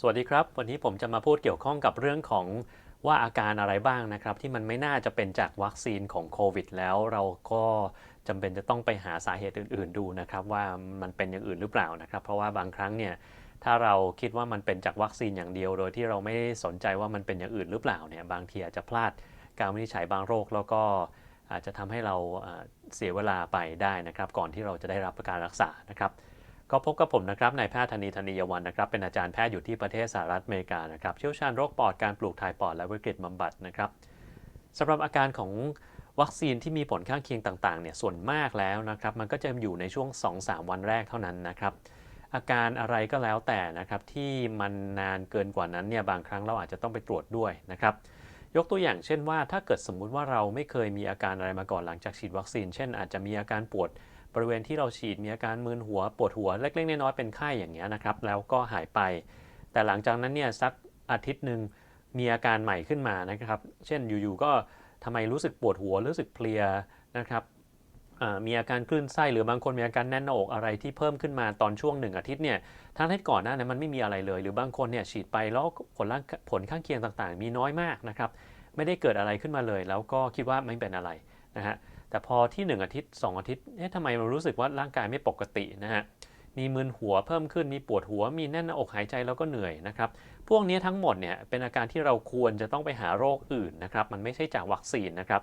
สวัสดีครับ วันนี้ผมจะมาพูดเกี่ยวข้องกับเรื่องของว่าอาการอะไรบ้างนะครับ ที่มันไม่น่าจะเป็นจากวัคซีนของโควิดแล้วเราก็จำเป็นจะต้องไปหาสาเหตุอื่น ๆ ดูนะครับ ว่ามันเป็นอย่างอื่นหรือเปล่านะครับ เพราะว่าบางครั้งเนี่ยถ้าเราคิดว่ามันเป็นจากวัคซีนอย่างเดียว โดยที่เราไม่สนใจว่ามันเป็นอย่างอื่นหรือเปล่าเนี่ยบางทีอาจจะพลาดการวินิจฉัยบางโรคแล้วก็อาจจะทำให้เราเสียเวลาไปได้นะครับ ก่อนที่เราจะได้รับการรักษานะครับ ก็พบกับผมนะครับนายแพทย์ธนีธนียวันนะครับ เป็นอาจารย์แพทย์อยู่ที่ประเทศสหรัฐอเมริกานะครับ เชี่ยวชาญโรคปอดการปลูกถ่ายปอดและวิกฤตบำบัดนะครับสำหรับอาการของวัคซีนที่มีผลข้างเคียงต่างๆเนี่ยส่วนมากแล้วนะครับ มันก็จะอยู่ในช่วง 2-3 วันแรกเท่านั้นนะครับ อาการอะไรก็แล้วแต่นะครับที่มันนานเกินกว่านั้นเนี่ยบางครั้งเราอาจจะต้องไปตรวจด้วยนะครับยกตัวอย่างเช่นว่าถ้าเกิดสมมุติว่าเราไม่เคยมีอาการอะไรมาก่อนหลังจากฉีดวัคซีน เช่น อาจจะมีอาการปวด ริเวณที่เราฉีดมีอาการมึนหัวปวดหัวเล็กๆน้อยๆเป็นไข้อย่างเงี้ยนะครับ แล้วก็หายไป แต่หลังจากนั้นเนี่ยสักอาทิตย์หนึ่งมีอาการใหม่ขึ้นมานะครับ เช่นอยู่ๆก็ทำไมรู้สึกปวดหัวรู้สึกเพลียนะครับมีอาการคลื่นไส้หรือบางคนมีอาการแน่นหน้าอกอะไรที่เพิ่มขึ้นมาตอนช่วงหนึ่งอาทิตย์เนี่ยทั้งที่ก่อนหน้านั้นมันไม่มีอะไรเลย หรือบางคนเนี่ยฉีดไปแล้วผลผลข้างเคียงต่างๆ มีน้อยมากนะครับ ไม่ได้เกิดอะไรขึ้นมาเลย แล้วก็คิดว่าไม่เป็นอะไรนะฮะ แต่พอที่ 1 อาทิตย์ 2 อาทิตย์เอ๊ะทำไมเรารู้สึกว่าร่างกายไม่ปกตินะฮะมีมึนหัวเพิ่มขึ้นมีปวดหัว มีแน่นหน้าอกหายใจแล้วก็เหนื่อยนะครับพวกนี้ทั้งหมดเนี่ยเป็นอาการที่เราควรจะต้องไปหาโรคอื่นนะครับมันไม่ใช่จากวัคซีนนะครับ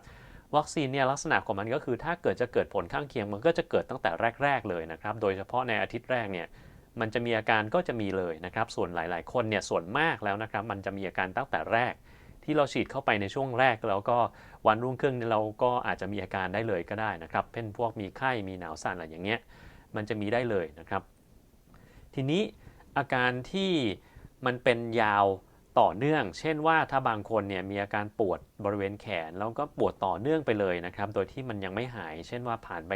วัคซีนเนี่ยลักษณะของมันก็คือถ้าเกิดจะเกิดผลข้างเคียงมันก็จะเกิดตั้งแต่แรก ๆ เลยนะครับโดยเฉพาะในอาทิตย์แรกเนี่ยมันจะมีอาการก็จะมีเลยนะครับส่วนหลาย ๆ คนเนี่ยส่วนมากแล้วนะครับมันจะมีอาการตั้งแต่แรก ที่เราฉีดเข้าไปในช่วงแรกแล้วก็วันรุ่งขึ้นเราก็อาจจะมีอาการได้เลยก็ได้นะครับเป็นพวกมีไข้มีหนาวสั่นอะไรอย่างเงี้ยมันจะมีได้เลยนะครับ ทีนี้อาการที่มันเป็นยาวต่อเนื่อง เช่นว่าถ้าบางคนเนี่ยมีอาการปวดบริเวณแขน แล้วก็ปวดต่อเนื่องไปเลยนะครับ โดยที่มันยังไม่หาย เช่นว่าผ่านไป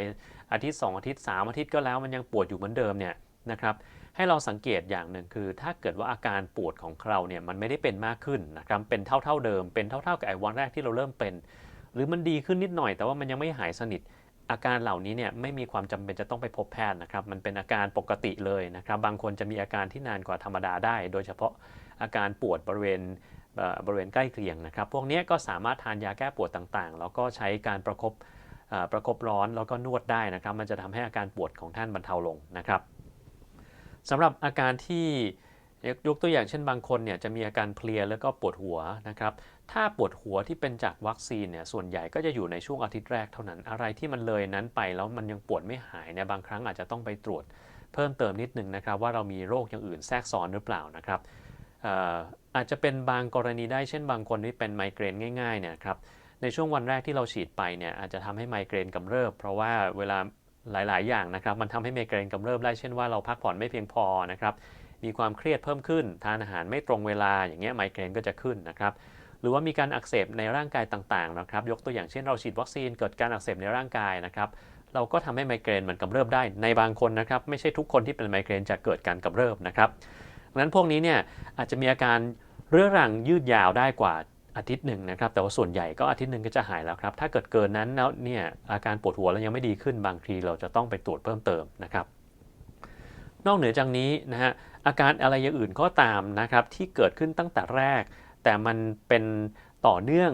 อาทิตย์ 2 อาทิตย์ 3 อาทิตย์ก็แล้วมันยังปวดอยู่เหมือนเดิมเนี่ยนะครับ ให้เราสังเกตอย่างหนึ่งคือ ถ้าเกิดว่าอาการปวดของเราเนี่ยมันไม่ได้เป็นมากขึ้นนะครับเป็นเท่าๆเดิม เป็นเท่าๆกับไอ้วันแรกที่เราเริ่มเป็น หรือมันดีขึ้นนิดหน่อย แต่ว่ามันยังไม่หายสนิทอาการเหล่านี้เนี่ยไม่มีความจำเป็นจะต้องไปพบแพทย์นะครับ มันเป็นอาการปกติเลยนะครับ บางคนจะมีอาการที่นานกว่าธรรมดาได้ โดยเฉพาะอาการปวดบริเวณบริเวณใกล้เคียงนะครับ พวกนี้ก็สามารถทานยาแก้ปวดต่างๆ แล้วก็ใช้การประคบประคบร้อนแล้วก็นวดได้นะครับ มันจะทำให้อาการปวดของท่านบรรเทาลงนะครับ สำหรับอาการที่ยกตัวอย่างเช่นบางคนเนี่ยจะมีอาการเพลียแล้วก็ปวดหัวนะครับถ้าปวดหัวที่เป็นจากวัคซีนเนี่ยส่วนใหญ่ก็จะอยู่ในช่วงอาทิตย์แรกเท่านั้น อะไรที่มันเลยนั้นไปแล้วมันยังปวดไม่หายเนี่ยบางครั้งอาจจะต้องไปตรวจเพิ่มเติมนิดนึงนะครับ ว่าเรามีโรคอย่างอื่นแทรกซ้อนหรือเปล่านะครับเอ่ออาจจะเป็นบางกรณีได้เช่นบางคนที่เป็นไมเกรนง่ายๆเนี่ยครับในช่วงวันแรกที่เราฉีดไปเนี่ยอาจจะทำให้ไมเกรนกำเริบ เพราะว่าเวลา หลาย ๆ อย่างนะครับ มันทำให้ไมเกรนกำเริบได้ เช่นว่าเราพักผ่อนไม่เพียงพอนะครับ มีความเครียดเพิ่มขึ้น ทานอาหารไม่ตรงเวลา อย่างเงี้ยไมเกรนก็จะขึ้นนะครับ หรือว่ามีการอักเสบในร่างกายต่าง ๆ นะครับ ยกตัวอย่างเช่นเราฉีดวัคซีนเกิดการอักเสบในร่างกายนะครับ เราก็ทำให้ไมเกรนมันกำเริบได้ ในบางคนนะครับ ไม่ใช่ทุกคนที่เป็นไมเกรนจะเกิดการกำเริบนะครับดังนั้นพวกนี้เนี่ยอาจจะมีอาการเรื้อรังยืดยาวได้กว่า อาทิตย์หนึ่งนะครับแต่ว่าส่วนใหญ่ก็อาทิตย์หนึ่งก็จะหายแล้วครับ ถ้าเกิดเกินนั้นแล้วเนี่ยอาการปวดหัวแล้วยังไม่ดีขึ้นบางทีเราจะต้องไปตรวจเพิ่มเติมนะครับ นอกเหนือจากนี้นะฮะอาการอะไรอย่างอื่นก็ตามนะครับที่เกิดขึ้นตั้งแต่แรก แต่มันเป็นต่อเนื่อง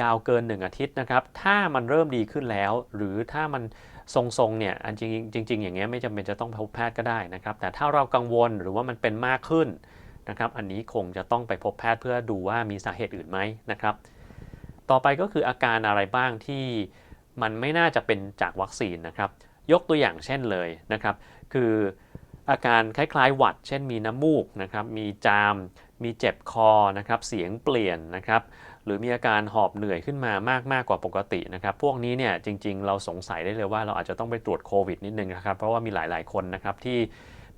ยาวเกิน 1 อาทิตย์นะครับ ถ้ามันเริ่มดีขึ้นแล้ว หรือถ้ามันทรงๆเนี่ยอันจริงจริงๆอย่างเงี้ยไม่จำเป็นจะต้องพบแพทย์ก็ได้นะครับ แต่ถ้าเรากังวลหรือว่ามันเป็นมากขึ้น นะครับอันนี้คงจะต้องไปพบแพทย์เพื่อดูว่ามีสาเหตุอื่นไหมนะครับ ต่อไปก็คืออาการอะไรบ้างที่มันไม่น่าจะเป็นจากวัคซีนนะครับ ยกตัวอย่างเช่นเลยนะครับ คืออาการคล้ายๆ หวัด เช่นมีน้ำมูกนะครับ มีจาม มีเจ็บคอนะครับ เสียงเปลี่ยนนะครับ หรือมีอาการหอบเหนื่อยขึ้นมามากมากกว่าปกตินะครับ พวกนี้เนี่ยจริงๆ เราสงสัยได้เลยว่าเราอาจจะต้องไปตรวจโควิดนิดนึงนะครับ เพราะว่ามีหลายๆคนนะครับที่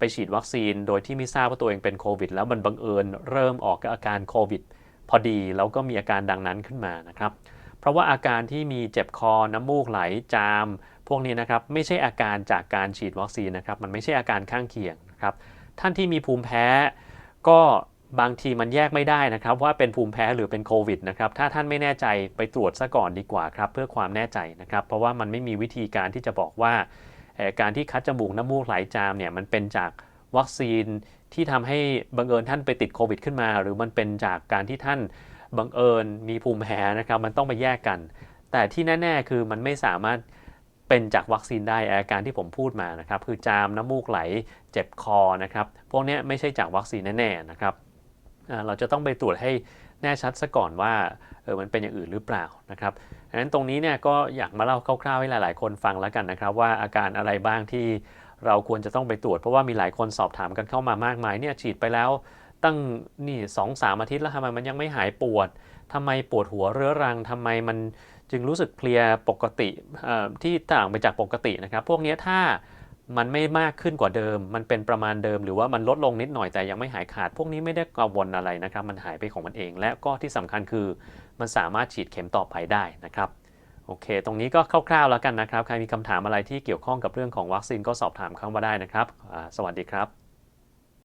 ไปฉีดวัคซีนโดยที่ไม่ทราบว่าตัวเองเป็นโควิด แล้วมันบังเอิญเริ่มออกอาการโควิด พอดีแล้วก็มีอาการดังนั้นขึ้นมานะครับเพราะว่าอาการที่มีเจ็บคอ น้ำมูกไหล จาม พวกนี้นะครับไม่ใช่อาการจากการฉีดวัคซีนนะครับ มันไม่ใช่อาการข้างเคียงนะครับ ท่านที่มีภูมิแพ้ ก็บางทีมันแยกไม่ได้นะครับ ว่าเป็นภูมิแพ้หรือเป็นโควิดนะครับ ถ้าท่านไม่แน่ใจไปตรวจซะก่อนดีกว่าครับ เพื่อความแน่ใจนะครับ เพราะว่ามันไม่มีวิธีการที่จะบอกว่า การที่คัดจมูกน้ำมูกไหลจามเนี่ยมันเป็นจากวัคซีนที่ทำให้บังเอิญท่านไปติดโควิดขึ้นมา หรือมันเป็นจากการที่ท่านบังเอิญมีภูมิแพ้นะครับมันต้องไปแยกกัน แต่ที่แน่ ๆ คือมันไม่สามารถเป็นจากวัคซีนได้อาการที่ผมพูดมานะครับคือจามน้ำมูกไหลเจ็บคอนะครับพวกนี้ไม่ใช่จากวัคซีนแน่ๆนะครับ เราจะต้องไปตรวจให้แน่ชัดซะก่อนว่าเออมันเป็นอย่างอื่นหรือเปล่านะครับดังนั้นตรงนี้เนี่ยก็อยากมาเล่าคร่าวๆให้หลาย ๆ คนฟังแล้วกันนะครับว่าอาการอะไรบ้างที่เราควรจะต้องไปตรวจ เพราะว่ามีหลายคนสอบถามกันเข้ามามากมายเนี่ยฉีดไปแล้วตั้งนี่สองสามอาทิตย์แล้วทำไมมันยังไม่หายปวดทำไมปวดหัวเรื้อรังทำไมมันจึงรู้สึกเพลียปกติที่ต่างไปจากปกตินะครับ พวกนี้ถ้า มันไม่มากขึ้นกว่าเดิม มันเป็นประมาณเดิม หรือว่ามันลดลงนิดหน่อยแต่ยังไม่หายขาด พวกนี้ไม่ได้กังวลอะไรนะครับ มันหายไปของมันเอง และก็ที่สำคัญคือ มันสามารถฉีดเข็มต่อไปได้นะครับ โอเค ตรงนี้ก็คร่าวๆแล้วกันนะครับ ใครมีคำถามอะไรที่เกี่ยวข้องกับเรื่องของวัคซีนก็สอบถามเข้ามาได้นะครับ สวัสดีครับ